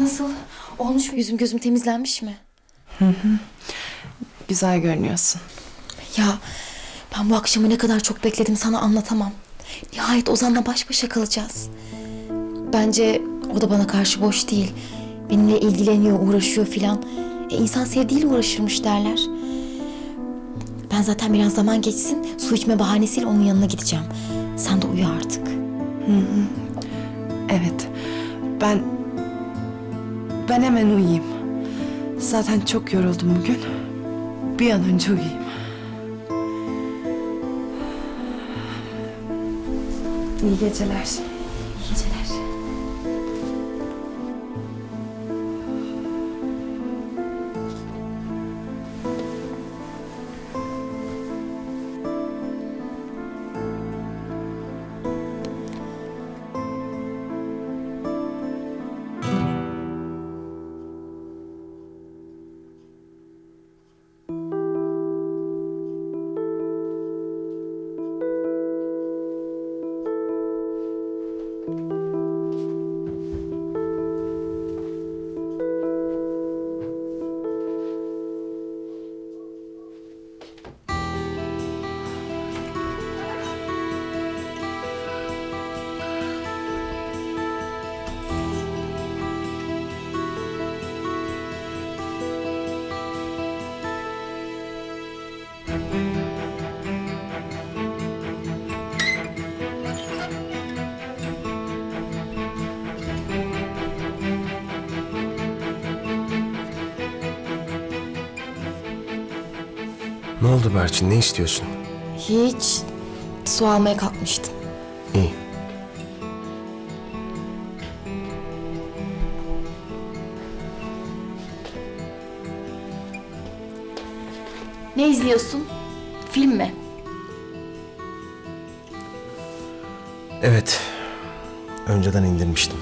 Nasıl? Olmuş mu? Yüzüm gözüm temizlenmiş mi? Güzel görünüyorsun. Ya ben bu akşamı ne kadar çok bekledim sana anlatamam. Nihayet Ozan'la baş başa kalacağız. Bence o da bana karşı boş değil. Benimle ilgileniyor, uğraşıyor filan. E, insan sevdiğiyle uğraşırmış derler. Ben zaten biraz zaman geçsin, su içme bahanesiyle onun yanına gideceğim. Sen de uyu artık. Evet. Ben... Ben hemen uyuyayım. Zaten çok yoruldum bugün. Bir an önce uyuyayım. İyi geceler. İyi geceler. Ne oldu Berçin? Ne istiyorsun? Hiç su almaya kalkmıştım. İyi. Ne izliyorsun? Film mi? Evet. Önceden indirmiştim.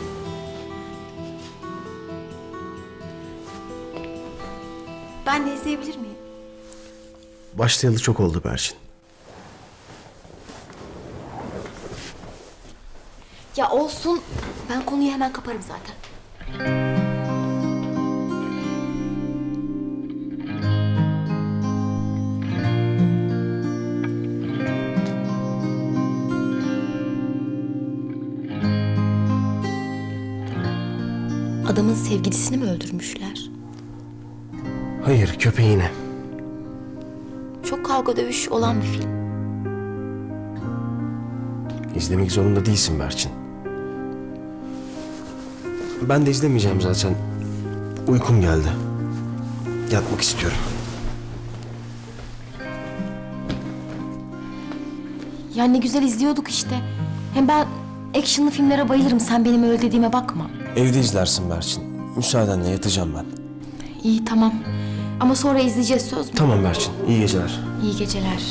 Ben de izleyebilir miyim? Başlayalı çok oldu Berçin. Ya olsun. Ben konuyu hemen kaparım zaten. Adamın sevgilisini mi öldürmüşler? Hayır, köpeğine. Kavga dövüş olan bir film. İzlemek zorunda değilsin Berçin. Ben de izlemeyeceğim zaten. Uykum geldi. Yatmak istiyorum. Ya ne güzel izliyorduk işte. Hem ben actionlı filmlere bayılırım. Sen benim öyle dediğime bakma. Evde izlersin Berçin. Müsaadenle yatacağım ben. İyi tamam. Ama sonra izleyeceğiz söz mü? Tamam Berçin. İyi geceler. İyi geceler.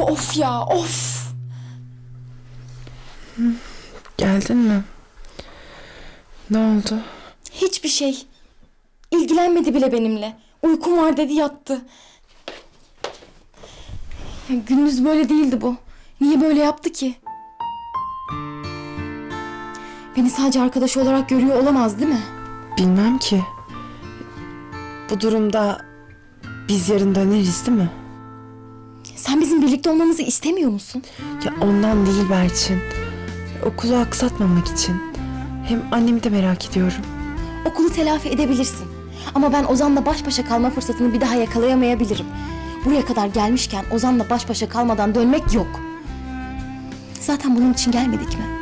Of ya of. Geldin mi? Ne oldu? Hiçbir şey. İlgilenmedi bile benimle. Uykum var dedi yattı. Ya gündüz böyle değildi bu. Niye böyle yaptı ki? Beni sadece arkadaş olarak görüyor olamaz değil mi? Bilmem ki. Bu durumda biz yarın döneriz değil mi? Sen bizim birlikte olmamızı istemiyor musun? Ya ondan değil Berçin. Okulu aksatmamak için. Hem annemi de merak ediyorum. Okulu telafi edebilirsin. Ama ben Ozan'la baş başa kalma fırsatını bir daha yakalayamayabilirim. Buraya kadar gelmişken Ozan'la baş başa kalmadan dönmek yok. Zaten bunun için gelmedik mi?